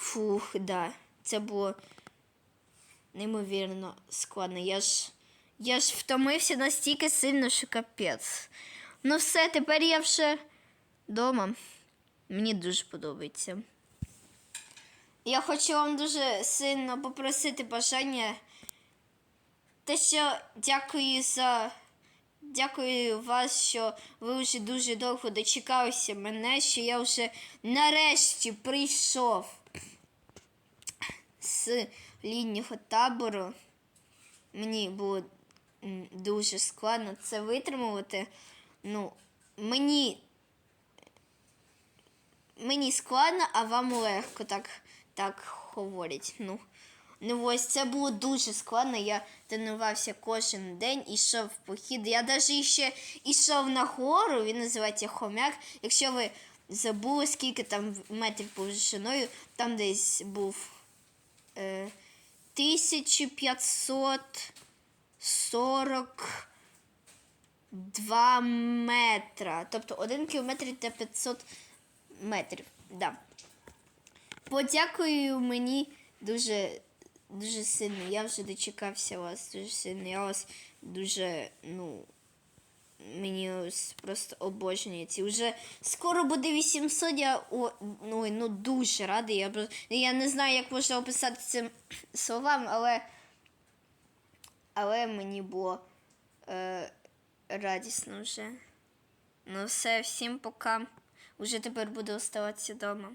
Фух, да. Це було неймовірно складно. Я ж. Я ж втомився настільки сильно, що капець. Ну все, тепер я вже вдома. Мені дуже подобається. Я хочу вам дуже сильно попросити бажання. Те, що дякую за. Дякую вас, що ви вже дуже довго дочекалися мене, що я вже нарешті прийшов з літнього табору. Мені було дуже складно це витримувати. Ну, мені мені складно, а вам легко так, так говорять. Ну, ну ось це було дуже складно. Я тренувався кожен день, ішов в похід. Я навіть ще йшов на гору, він називається хомяк. Якщо ви забули, скільки там метрів повишиною, там десь був е, 1542 метра. Тобто 1 кілометр це 500 метрів. Да. Подякую мені дуже, дуже сильно. Я вже дочекався вас дуже сильно. Я вас дуже, ну, мені просто обожнюється. Уже скоро буде 800, я о, ну, ну, дуже радий. Я, я не знаю, як можна описати цим словам, але, але мені було е, радісно вже. Ну все, всім пока. Уже тепер буду оставатися вдома.